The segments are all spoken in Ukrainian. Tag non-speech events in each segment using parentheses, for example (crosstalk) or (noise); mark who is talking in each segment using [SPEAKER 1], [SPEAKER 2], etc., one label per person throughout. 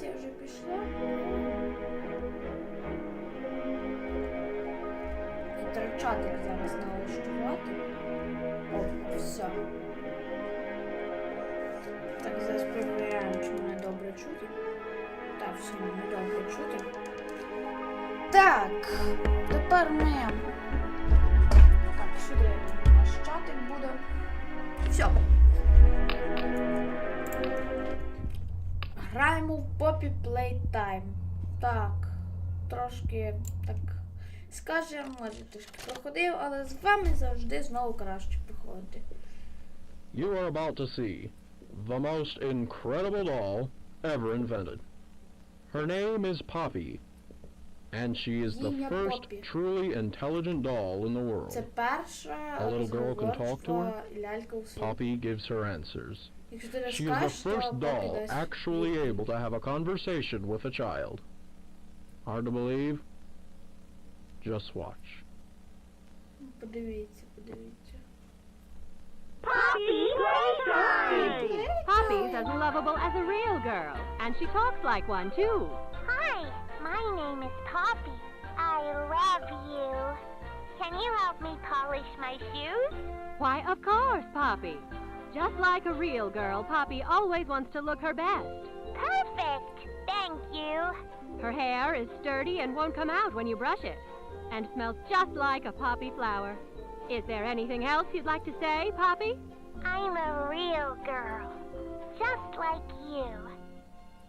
[SPEAKER 1] трансляція вже пішла. Трачатик зараз налаштувати. О, все. Так, зараз перевіряємо, чи мене добре чути. Так, все, мене добре чути. Так, тепер ми. Так, сюди наш чатик буде. Все. Граємо в Poppy Playtime. Так, трошки так скажемо, може трішки проходив, але з вами завжди знову краще проходити.
[SPEAKER 2] You are about to see the most incredible doll ever invented. Her name is Poppy, and she is the
[SPEAKER 1] Ім'я
[SPEAKER 2] first
[SPEAKER 1] Poppy.
[SPEAKER 2] truly intelligent doll in the
[SPEAKER 1] Це
[SPEAKER 2] world.
[SPEAKER 1] перша
[SPEAKER 2] A little girl can talk to her?
[SPEAKER 1] розговорчива лялька у світі.
[SPEAKER 2] Poppy gives her answers.
[SPEAKER 1] Якщо ти
[SPEAKER 2] She is the
[SPEAKER 1] розкажеш, то
[SPEAKER 2] first
[SPEAKER 1] Poppy
[SPEAKER 2] doll
[SPEAKER 1] дасть
[SPEAKER 2] actually
[SPEAKER 1] відповідь.
[SPEAKER 2] able to have a conversation with a child. Hard to believe? Just watch.
[SPEAKER 1] Подивіться, подивіться.
[SPEAKER 3] Poppy Playtime!
[SPEAKER 4] Poppy's as lovable as a real girl, and she talks like one too.
[SPEAKER 3] Hi, my name is Poppy. I love you. Can you help me polish my shoes?
[SPEAKER 4] Why, of course, Poppy. Just like a real girl, Poppy always wants to look her best.
[SPEAKER 3] Perfect. Thank you.
[SPEAKER 4] Her hair is sturdy and won't come out when you brush it, and smells just like a poppy flower. Is there anything else you'd like to say, Poppy?
[SPEAKER 3] I'm a real girl. Just like you.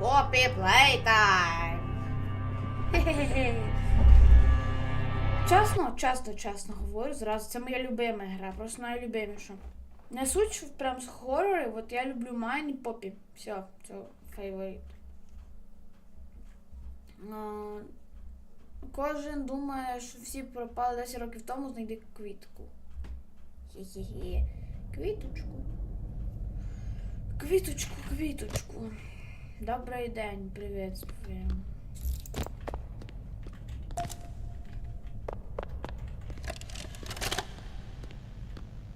[SPEAKER 1] Poppy Playtime. (laughs) Чесно, часто, чесно говорю, зразу це моя любима гра, просто найлюбиміша. Не суть прям з хорорів, от я люблю Майн і Попі. Все, це фейворит. Кожен думає, що всі пропали 10 років тому, знайди квітку. Хе-хе-хе. Квіточку. Квіточку, квіточку. Добрий день, привіт, співаємо.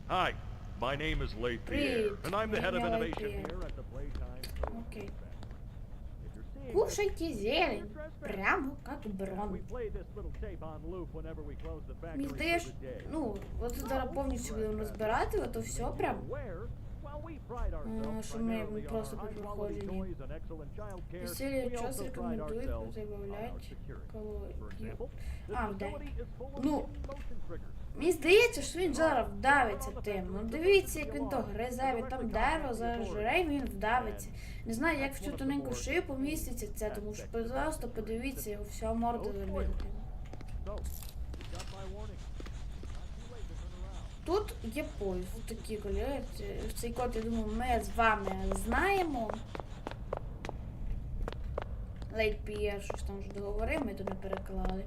[SPEAKER 5] Hi, my name is Leith Pierre,
[SPEAKER 1] Привіт,
[SPEAKER 5] and I'm the head of
[SPEAKER 1] мене
[SPEAKER 5] innovation
[SPEAKER 1] Pierre.
[SPEAKER 5] here at the Playtime.
[SPEAKER 1] Окей.
[SPEAKER 6] If you're seeing
[SPEAKER 1] Кушайте зелень. Прямо как
[SPEAKER 6] we
[SPEAKER 1] брон.
[SPEAKER 6] play this little tape on loop whenever we close the factory
[SPEAKER 1] Мені
[SPEAKER 6] for
[SPEAKER 1] здаєш,
[SPEAKER 6] the day.
[SPEAKER 1] ну, от зараз повністю будемо розбирати, ото все прям. Що ми просто Весілля
[SPEAKER 6] we
[SPEAKER 1] час рекомендують позабавлять
[SPEAKER 6] this
[SPEAKER 1] А,
[SPEAKER 6] of
[SPEAKER 1] Ну. Мені здається, що він зараз вдавиться тим. Ну дивіться, як він то гризе, він там дерево зараз жре, і він вдавиться. Не знаю, як в цю тоненьку шию поміститься це, тому що просто подивіться, його вся морда забита. Тут є поїзд, такі кольори. Цей код, я думаю, ми з вами знаємо. Лейт Пієр, щось там вже договорив, ми туди переклали.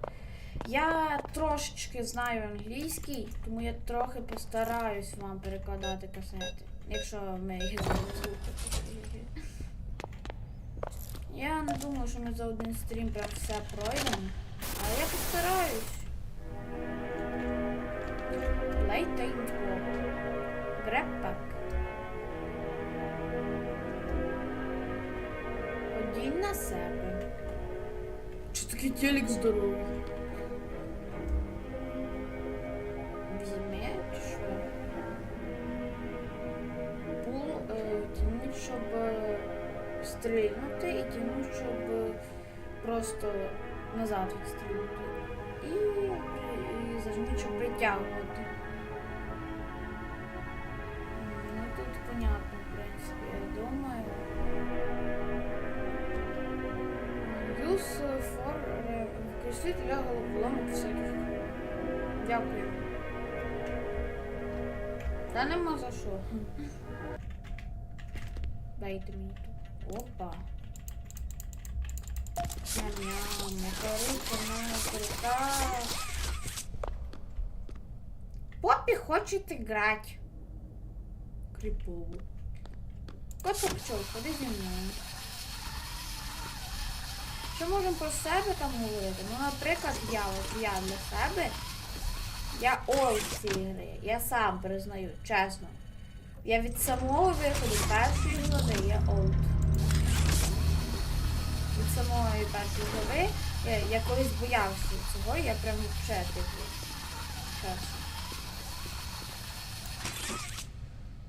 [SPEAKER 1] Я трошечки знаю англійський, тому я трохи постараюсь вам перекладати касети. Якщо ми їх слухати. Я не думаю, що ми за один стрім прям все пройдемо. Але я постараюсь. Такий здоровий? Що? Пул, е, тянуть, щоб стрільнути і тянуть, щоб просто назад відстрілити. І, і зажміть, щоб притягувати. Використовуйте для головоломок всяких. Дякую. Та нема за що. Дайте мені тут. Опа. Ням-ням, моторика на крута. Поппи хочет играть. Крипову. Котик пчел, ходи зі мною. Що можемо про себе там говорити? Ну, наприклад, я от я для себе. Я ой ці ігри. Я сам признаю, чесно. Я від самого виходу першої глави я олд. Від самої першої глави я, я колись боявся цього, я прям вже типу. Чесно.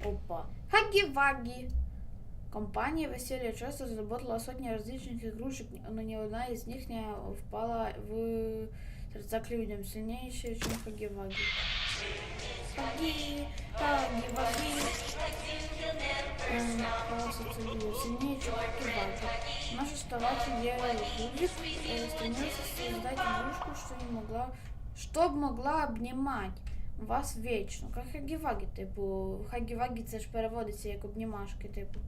[SPEAKER 1] Опа. Хаги-ваги. Компания «Веселье часто разработала сотни различных игрушек, но ни одна из них не впала в сердца к людям, сильнейшие, чем Хаги-Ваги. Хаги, Хаги-Ваги. Эм, просто целую, Сильнее, чем Хаги-Ваги. Наш оставатель Ева Ludwig э, стремился создать игрушку, что не могла, чтоб могла обнимать вас вечно. Як Хагі-Вагі, типу, Хагі-Вагі це ж переводиться як обнімашки, типу.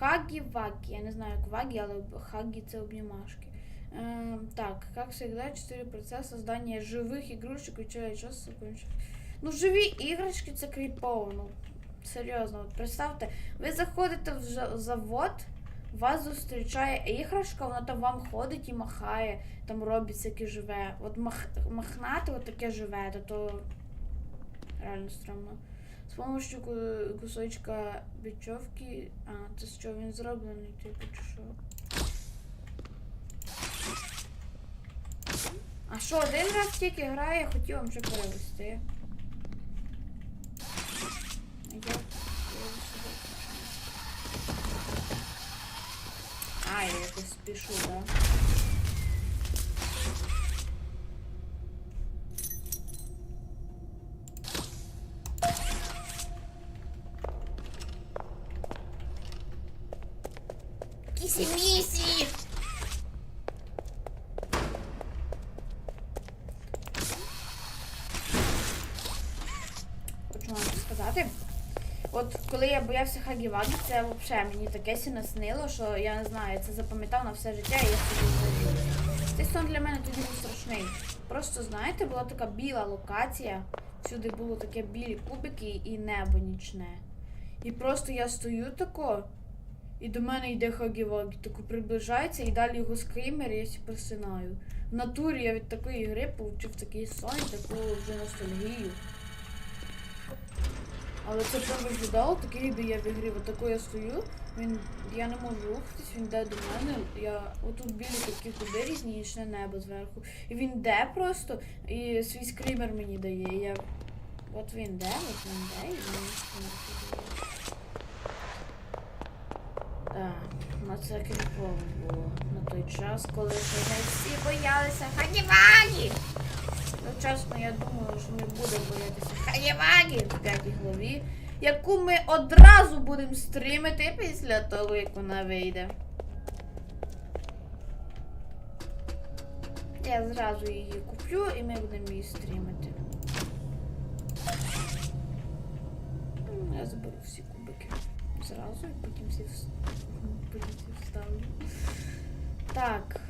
[SPEAKER 1] Хаги-Ваги. Я не знаю, як ваги, але хаги це обнимашки. Эм, так, как всегда, 4% создания живых игрушек включает час закончить. Ну, живі іграшки це кріпово, ну. Серйозно, от представте, ви заходите в завод, вас зустрічає іграшка, вона там вам ходить і махає, там робить всяке живе. От мах, махнати от таке живе, то, то реально стрімно. З помощью кусочка бечевки. А, це з чого він зроблений, типу, чи що? А що, один раз тільки грає, хотів вам ще перевести. А я- якось спішу, да? Кисі-місі! Хочу вам сказати. От коли я боявся Хагі-Вагі, це взагалі мені таке сі наснило, що я не знаю, це запам'ятав на все життя і я собі забув. Цей сон для мене тоді був страшний. Просто, знаєте, була така біла локація, всюди було таке білі кубики і небо нічне. І просто я стою тако, і до мене йде Хагі-Вагі, тако приближається, і далі його скример, і я сі просинаю. В натурі я від такої гри получив такий сон, таку вже ностальгію. Але це прям виглядало, таке ніби я в ігрі. Отако я стою, він, я не можу рухатись, він йде до мене. Я, отут білі такі куди різні, і небо зверху. І він йде просто, і свій скример мені дає. і Я... От він йде, от він йде, і він скример дає. Так, ну це кріпово було на той час, коли ще всі боялися Хагі-Вагі! Чесно, я думаю, що ми будемо боятися Хаєвагі в п'ятій главі, яку ми одразу будемо стрімити після того, як вона вийде. Я зразу її куплю і ми будемо її стрімити. Я заберу всі кубики зразу і потім всі вставлю. Так.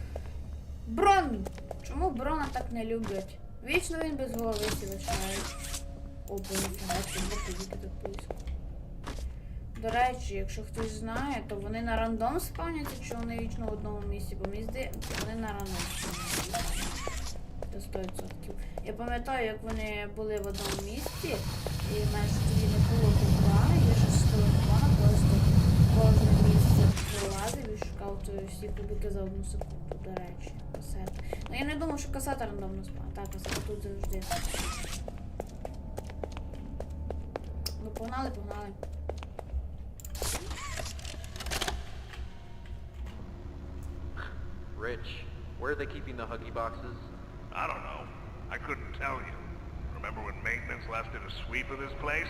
[SPEAKER 1] Брон! Чому Брона так не люблять? Вічно він без голови лишає. О, це батарейки близько. До речі, якщо хтось знає, то вони на рандом спавняться, чи вони вічно в одному місці, бо мені вони на рандом спавняться. Це 100%. Я пам'ятаю, як вони були в одному місці, і мене тоді не було тепла, я ж з телефона просто кожне місце я не рандомно. Так, тут завжди. Ну погнали, погнали.
[SPEAKER 7] Rich, where are they keeping the Huggy boxes?
[SPEAKER 8] I don't know. I couldn't tell you. Remember when maintenance left it a sweep of this place?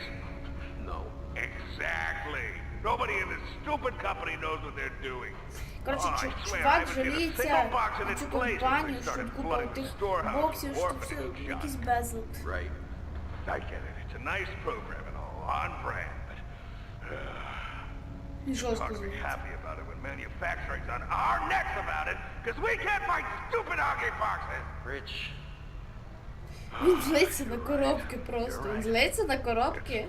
[SPEAKER 7] No.
[SPEAKER 8] Exactly. Nobody in this stupid company knows what they're doing.
[SPEAKER 1] Коротше,
[SPEAKER 8] Oh, I
[SPEAKER 1] чу-
[SPEAKER 8] swear, I
[SPEAKER 1] чувак
[SPEAKER 8] haven't seen a
[SPEAKER 1] жаліється
[SPEAKER 8] single box in
[SPEAKER 1] на
[SPEAKER 8] its
[SPEAKER 1] цю
[SPEAKER 8] place since
[SPEAKER 1] компанію,
[SPEAKER 8] they
[SPEAKER 1] що
[SPEAKER 8] started
[SPEAKER 1] купа
[SPEAKER 8] flooding the
[SPEAKER 1] тих
[SPEAKER 8] storehouse
[SPEAKER 1] боксів,
[SPEAKER 8] with
[SPEAKER 1] що
[SPEAKER 8] orphans
[SPEAKER 1] все
[SPEAKER 8] and
[SPEAKER 1] якийсь
[SPEAKER 8] shots.
[SPEAKER 1] безлад.
[SPEAKER 7] Right.
[SPEAKER 8] I get it. It's a nice program and all, on brand, but
[SPEAKER 1] І жорстко
[SPEAKER 8] talk to me
[SPEAKER 1] звучить.
[SPEAKER 8] happy about it when manufacturing's on our necks about it, because we can't find stupid Huggy boxes.
[SPEAKER 7] Rich,
[SPEAKER 1] Він злиться на коробки просто. Він злиться на коробки.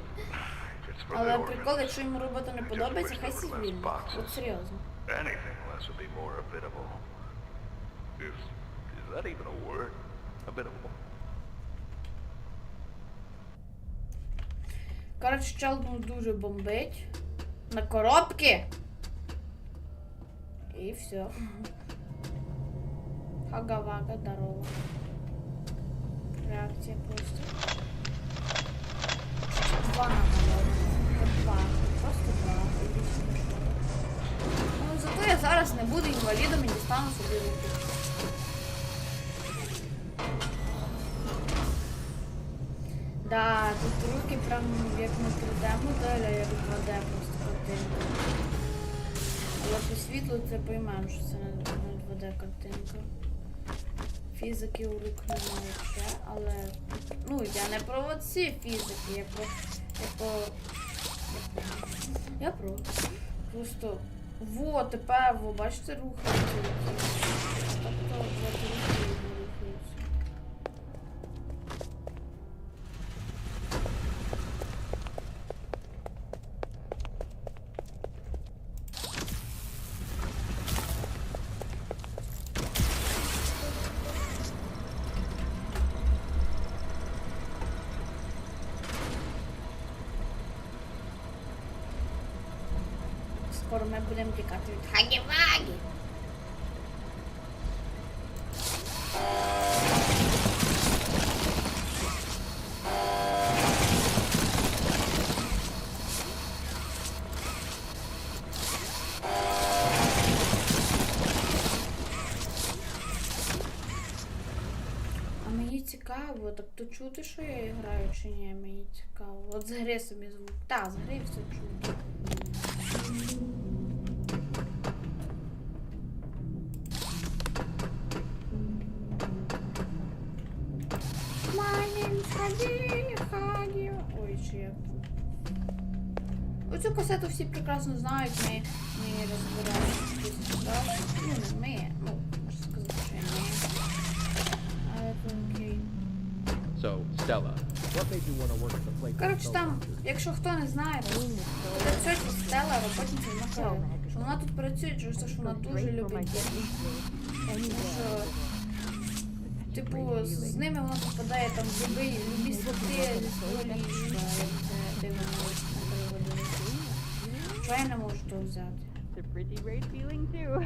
[SPEAKER 8] It's for
[SPEAKER 1] Але
[SPEAKER 8] the
[SPEAKER 1] прикол,
[SPEAKER 8] orphans.
[SPEAKER 1] якщо йому робота не подобається, хай сі звільнить. От серйозно.
[SPEAKER 8] Anything less would be more habitable. Is, is that even a word? Habitable.
[SPEAKER 1] Коротше, чел ну, дуже бомбить. На коробки. І все. Хага-вага, здорово. Реакція просто. Два намальовано. Ну, зато я зараз не буду інвалідом і дістану собі руки. Да, тут руки прям як на 3D моделя, як 2D просто картинка. Але по світлу це поймемо, що це не не 2D картинка. Фізики у рук немає ще, але. Ну, я не про оці фізики, я про. Я про. Я про. Просто. Во, тепер, ви бачите, рухаються. Тобто, от руки цікаво, так то чути, що я граю чи ні, мені цікаво. От з гри собі звук. Так, з гри все чути. Ой, чи як там. Оцю касету всі прекрасно знають, ми, ми розбираємо. Да? Ну, ми, ну, Коротше, там, якщо хто не знає, то тетя Стелла роботниця Макарі. Вона тут працює через те, що вона дуже любить дітей. Типу, з, з ними вона попадає там в любі, любі світи це. Що я не можу того взяти?
[SPEAKER 4] It's a pretty great feeling, too.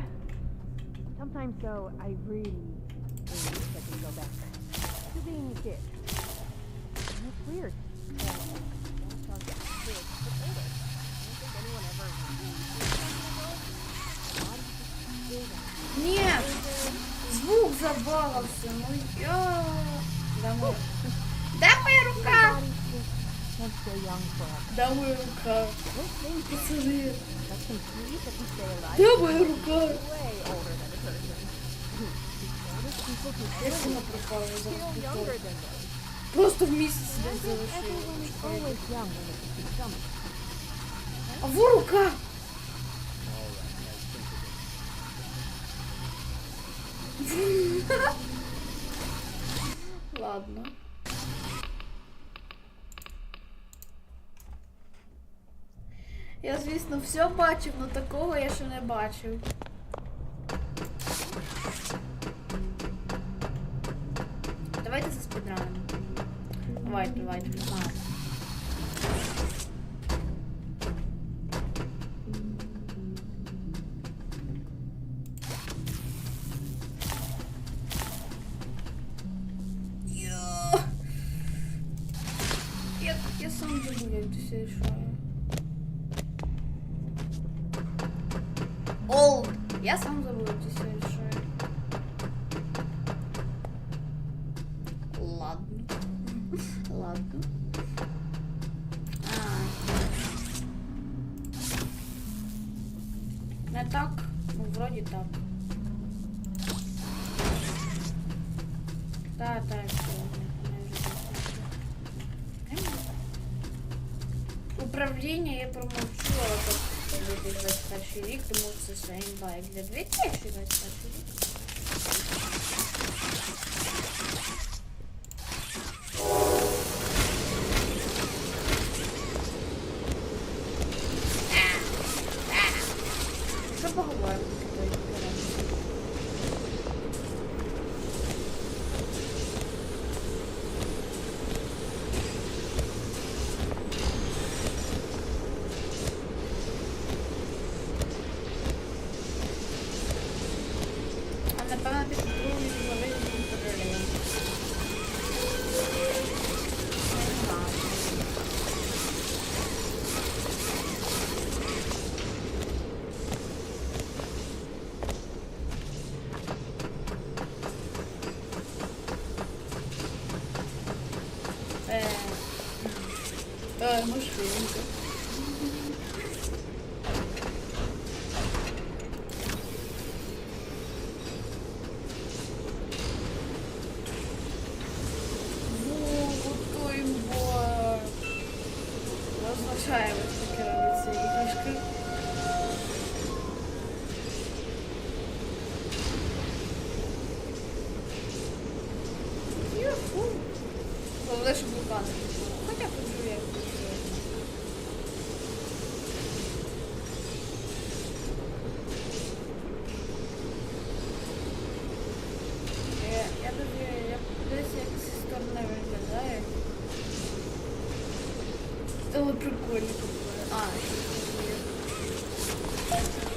[SPEAKER 4] Sometimes, though, I really, really wish I could go back to being a kid. weird.
[SPEAKER 1] Нет! Звук забаловался, ну я... Домой. Да моя рука! Да моя рука!
[SPEAKER 4] Пацаны!
[SPEAKER 1] Да моя рука! Я сама пропала, я Просто в місяць десь
[SPEAKER 4] stomach.
[SPEAKER 1] А во рука! Ладно. Я, звісно, все бачив, але такого я ще не бачив. Не так? Ну, вроді так. Так, так, все. мене вже так. Управління я промовчу, але так 2021 рік, тому це сейнба як для 2021 рік. pela pergunta. Ai. Ah, é.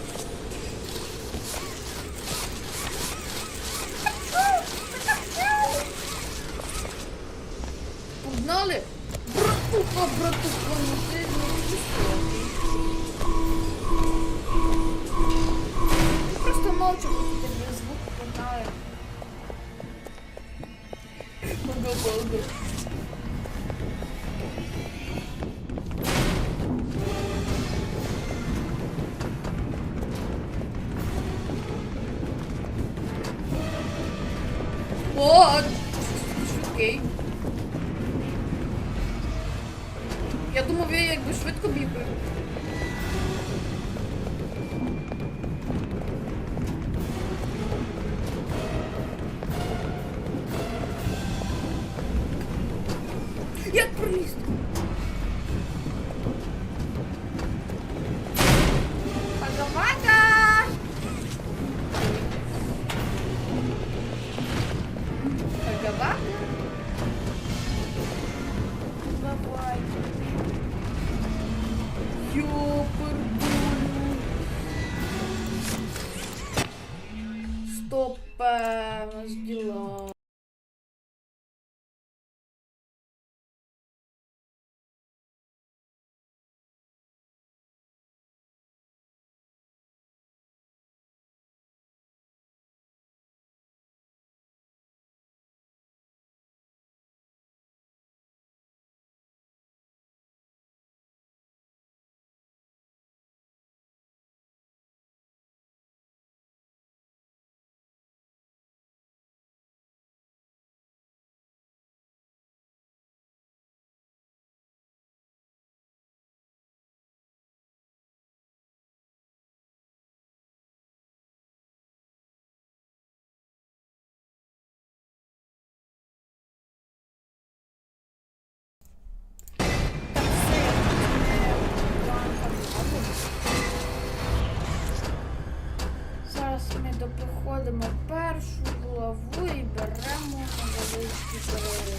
[SPEAKER 1] Доприходимо першу главу і беремо невеличкі другий.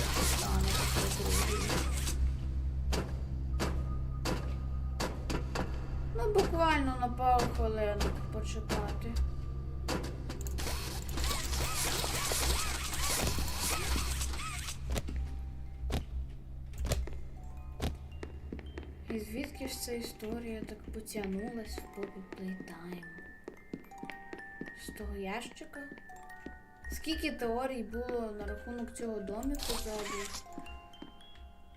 [SPEAKER 1] Ну, буквально на пару хвилинок почекати. І звідки ж ця історія так потягнулась в Poppy Playtime? З того ящика? Скільки теорій було на рахунок цього доміку ззаду?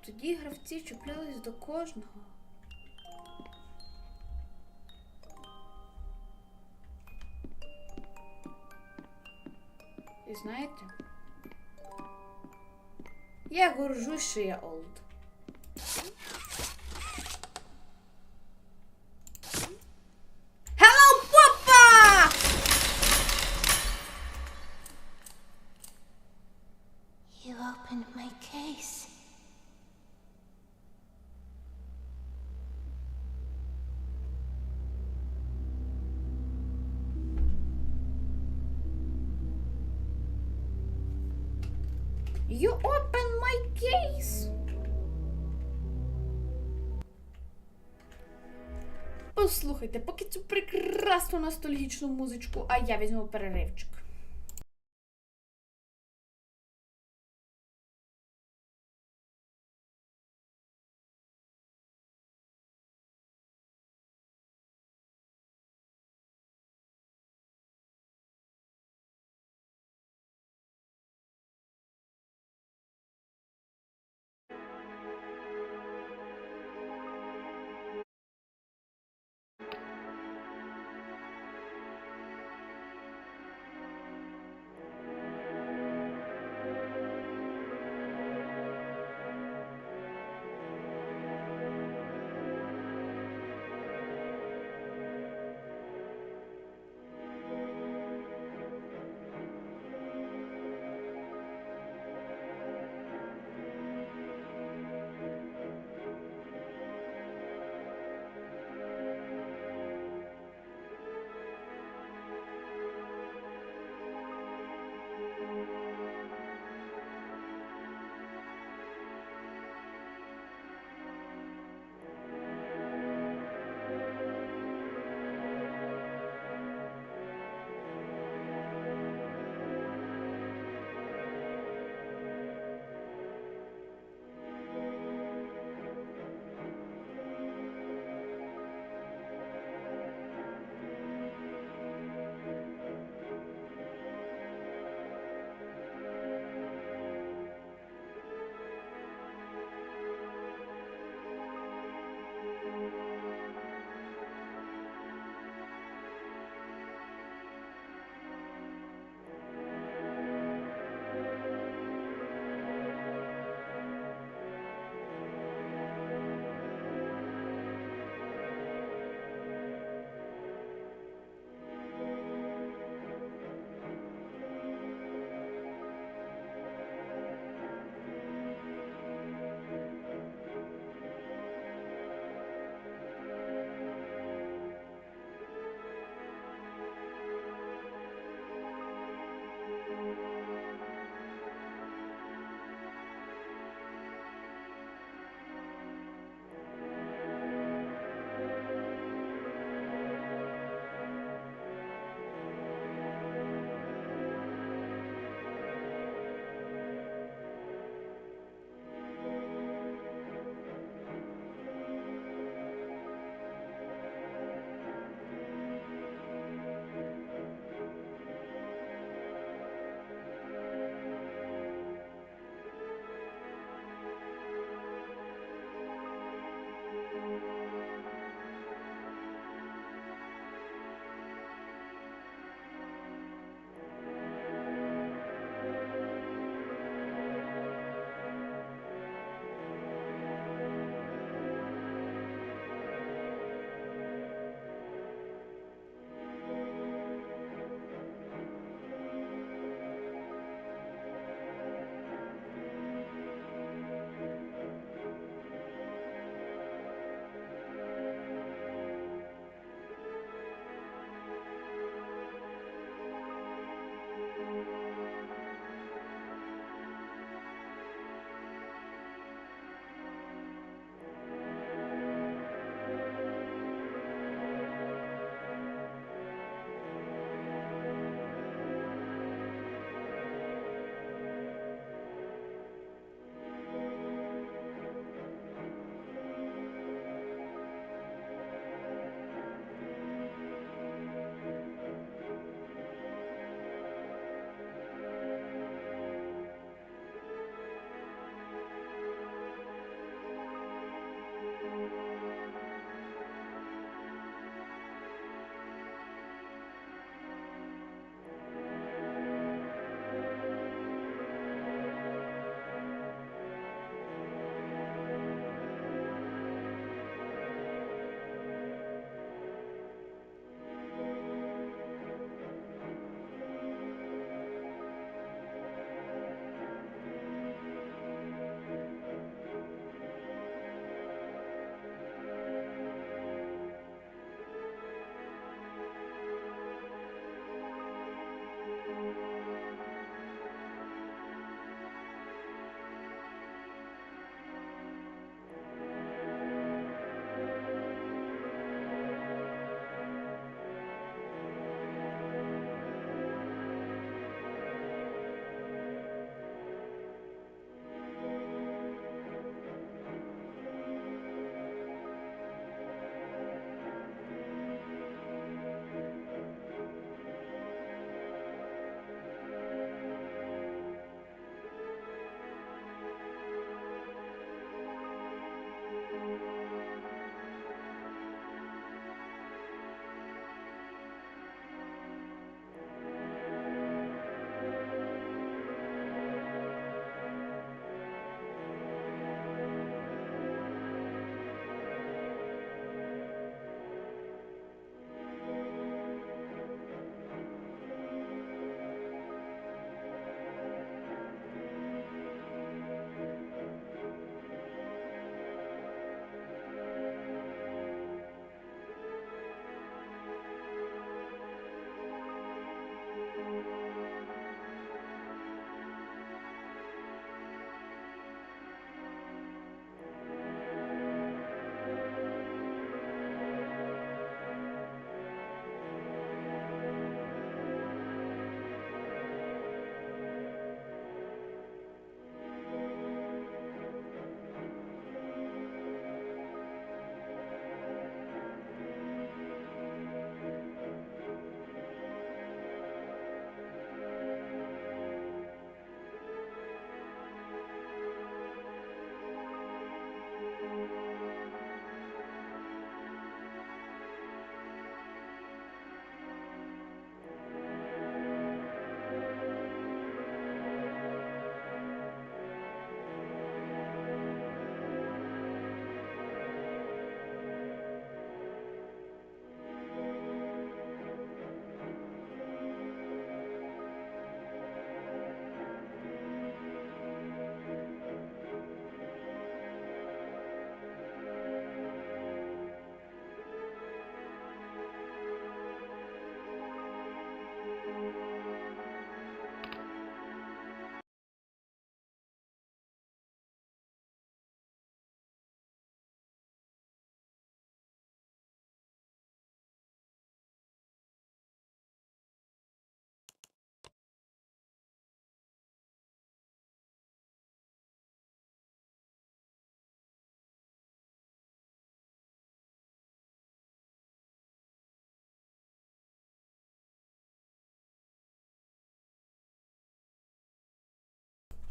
[SPEAKER 1] Тоді гравці чіплялись до кожного. І знаєте, я горжусь, що я олд. You open my case. Послухайте, поки цю прекрасну ностальгічну музичку, а я візьму переривчик.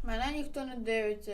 [SPEAKER 1] Мене ніхто не дивиться.